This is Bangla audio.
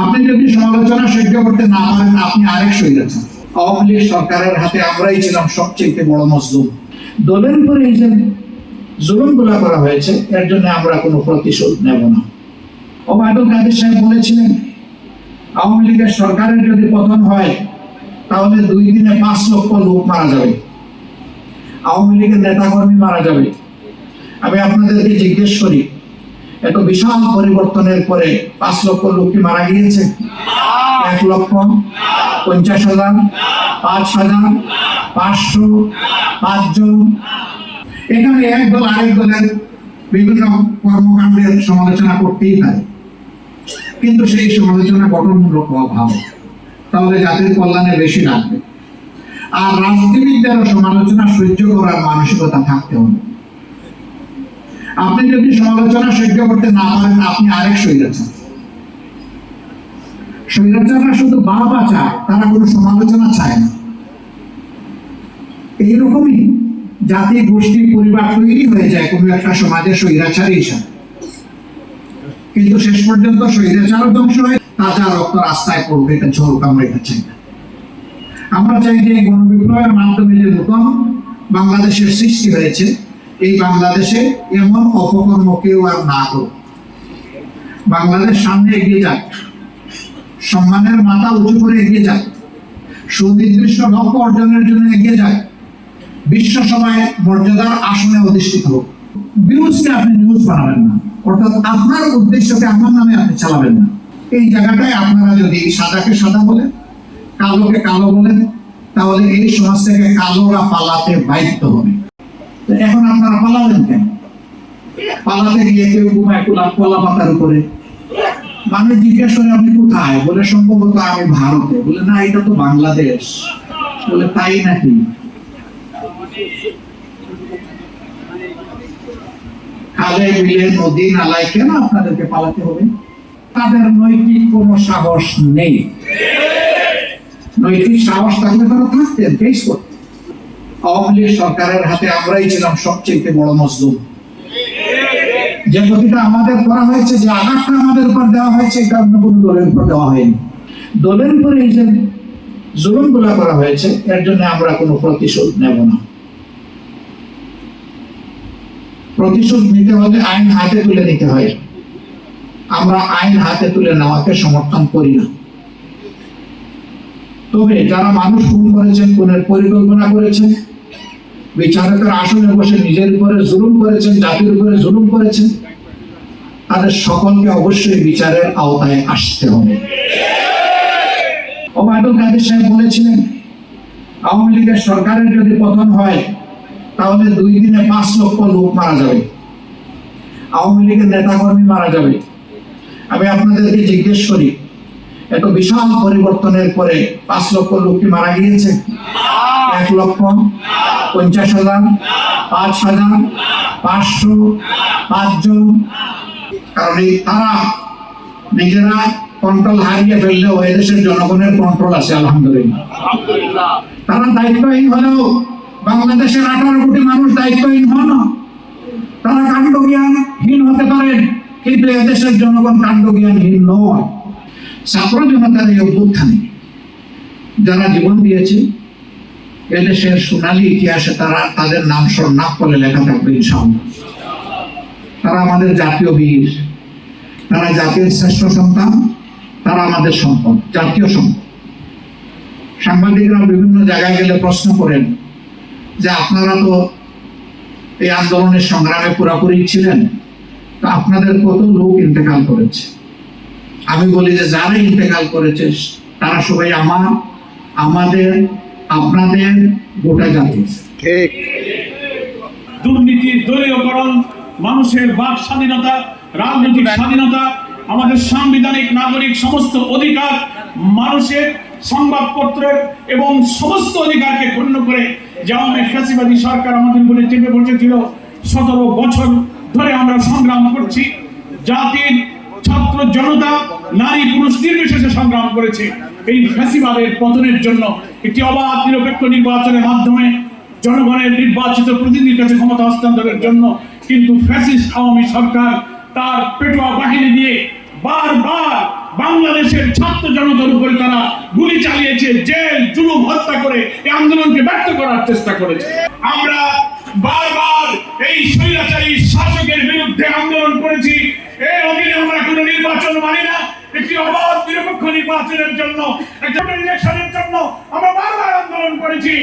আপনি যদি সমালোচনা সহ্য করতে না পারেন, আপনি আরেক সহিয়েছেন আওয়ামী লীগ সরকারের হাতে আমরাই ছিলাম সবচেয়ে বড় মজলুম। দলের উপরে এই যে জুলুমগুলা করা হয়েছে, এর জন্য আমরা কোনো প্রতিশোধ নেব না। ওবায়দুল কাদের সাহেব বলেছিলেন, আওয়ামী লীগের সরকারের যদি পতন হয়, তাহলে দুই দিনে পাঁচ লক্ষ লোক মারা যাবে। আওয়ামী লীগের নেতাকর্মী মারা যাবে। আমি আপনাদেরকে জিজ্ঞেস করি এত বিশাল পরিবর্তনের পরে পাঁচ লক্ষ লোক কি মারা গিয়েছে। এক লক্ষ পঞ্চাশ হাজার, পাঁচ হাজার, পাঁচশো, পাঁচজন। এখানে এক দল আরেক দলের বিভিন্ন কর্মকাণ্ডের সমালোচনা করতেই পারে কিন্তু সেই সমালোচনা গঠনমূলক ভালো। তাহলে জাতির কল্যাণে বেশি লাগবে। আর রাজনীতিবিদদেরও সমালোচনা সহ্য করার মানসিকতা থাকতে হবে। আপনি যদি সমালোচনা সহ্য করতে না পারেন, আপনি আরেক স্বৈরাচার। স্বৈরাচাররা শুধু বাবা চায়, তারা কোনো সমালোচনা চায় না। এইরকমই জাতি পরিবার তৈরি হয়ে যায় কোনো একটা সমাজে স্বৈরাচারী হিসাবে। কিন্তু শেষ পর্যন্ত স্বৈরাচারও ধ্বংস হয়ে তাজা রক্ত রাস্তায় পড়বে, এটা এটা চাই না। আমরা চাই যে গণবিপ্লবের মাধ্যমে যে নতুন বাংলাদেশের সৃষ্টি হয়েছে এই বাংলাদেশে এমন অপকর্ম কেউ আর না হোক বাংলাদেশ সামনে এগিয়ে যাক। সম্মানের মাথা উঁচু করে এগিয়ে যাক। সুনির্দিষ্ট লক্ষ্য অর্জনের জন্য এগিয়ে যাক। বিশ্ব সভায় মর্যাদার আসনে অধিষ্ঠিত হোক। নিউজকে আপনি নিউজ বানাবেন না। অর্থাৎ আপনার উদ্দেশ্যকে আমার নামে আপনি চালাবেন না। এই জায়গাটায় আপনারা যদি সাদাকে সাদা বলেন, কালোকে কালো বলেন, তাহলে এই সমাজ থেকে কালোরা পালাতে বাধ্য হবে। এখন আপনারা পালাবেন কেন? পালাতে গিয়ে কেউ ঘুমায় গোলাপ কলা পাতার উপরে। মানুষ জিজ্ঞেস করে, আপনি কোথায়? বলে, সম্ভবত আমি ভারতে। বলে, না, এটা তো বাংলাদেশ। বলে, তাই নাকি? খালে নদী, নালায় কেন আপনাদেরকে পালাতে হবে? তাদের নৈতিক কোনো সাহস নেই। নৈতিক সাহস থাকলে তারা থাকতেন ফেস করতেন। আওয়ামী সরকারের হাতে আমরাই ছিলাম সবচেয়ে বড় যে আমাদের করা হয়েছে, যে আঘাতটা আমাদের উপর দেওয়া হয়েছে, এটা অন্য কোনো দলের উপর দেওয়া হয়নি। দলের উপরে এই যে করা হয়েছে, এর জন্য আমরা কোনো প্রতিশোধ নেব না। প্রতিশোধ নিতে হলে আইন হাতে তুলে নিতে হয়। আমরা আইন হাতে তুলে নেওয়াকে সমর্থন করি না। তবে যারা মানুষ খুন করেছেন, খুনের পরিকল্পনা করেছেন, বিচারকের আসনে বসে নিজের উপরে জুলুম করেছেন, জাতির উপরে জুলুম করেছেন, তাদের সকলকে অবশ্যই বিচারের আওতায় আসতে হবে। ওবায়দুল কাদের সাহেব বলেছিলেন, আওয়ামী লীগের সরকারের যদি পতন হয়, তাহলে দুই দিনে পাঁচ লক্ষ লোক মারা যাবে। আওয়ামী লীগের নেতাকর্মী মারা যাবে। আমি আপনাদেরকে জিজ্ঞেস করি এত বিশাল পরিবর্তনের পরে পাঁচ লক্ষ লোক কি মারা গিয়েছে। এক লক্ষ পঞ্চাশ হাজার, পাঁচ হাজার, পাঁচশো, পাঁচজন। কারণ তারা নিজেরা কন্ট্রোল হারিয়ে ফেললেও এদেশের জনগণের কন্ট্রোল আছে, আলহামদুলিল্লাহ। তারা দায়িত্বহীন হলেও বাংলাদেশের আঠারো কোটি মানুষ দায়িত্বহীন হন। তারা কাণ্ড জ্ঞানহীন হতে পারেন, কিন্তু এদেশের জনগণ কাণ্ড জ্ঞানহীন নয়। ছাত্র জনতার এই অভ্যুত্থানে যারা জীবন দিয়েছে, এদেশের সোনালী ইতিহাসে তারা তাদের নাম স্বর্ণাপ করে লেখা থাকবে তারা আমাদের জাতীয় বীর, তারা জাতির শ্রেষ্ঠ সন্তান, তারা আমাদের সম্পদ, জাতীয় সম্পদ। সাংবাদিকরা বিভিন্ন জায়গায় গেলে প্রশ্ন করেন যে আপনারা তো এই আন্দোলনের সংগ্রামে পুরাপুরি ছিলেন, তা আপনাদের কত লোক ইন্তেকাল করেছে? আমি বলি যে যারা ইন্তেকাল করেছে তারা সবাই আমার আমাদের আপনাদের গোটা জাতির। ঠিক। দুর্নীতি দলীয়করণ মানুষের বাক স্বাধীনতা রাজনৈতিক স্বাধীনতা আমাদের সাংবিধানিক নাগরিক সমস্ত অধিকার মানুষের সংবাদপত্রের এবং সমস্ত অধিকারকে ক্ষুণ্ণ করে যেমন ফ্যাসিবাদী সরকার আমাদের উপরে চেপে বসেছিল সতেরো বছর ধরে আমরা সংগ্রাম করছি। জাতির ছাত্র জনতা, নারী, পুরুষ নির্বিশেষে সংগ্রাম করেছে। এই ফ্যাসিবাদের পতনের জন্য একটি অবাধ, নিরপেক্ষ নির্বাচনের মাধ্যমে জনগণের নির্বাচিত প্রতিনিধির কাছে ক্ষমতা হস্তান্তরের জন্য কিন্তু ফ্যাসিস্ট আওয়ামী সরকার তার পেটোয়া বাহিনী দিয়ে বারবার বাংলাদেশের ছাত্র জনতার উপরে তারা গুলি চালিয়েছে, জেল, জুলুম, হত্যা করে এই আন্দোলনকে ব্যর্থ করার চেষ্টা করেছে। আমরা বারবার এই স্বৈরাচারী শাসকের বিরুদ্ধে আন্দোলন করেছি। এর অধীনে আমরা কোনো নির্বাচন মানি না। একটি অবাধ নিরপেক্ষ নির্বাচনের জন্য, একটা ইলেকশনের জন্য আমরা বারবার আন্দোলন করেছি।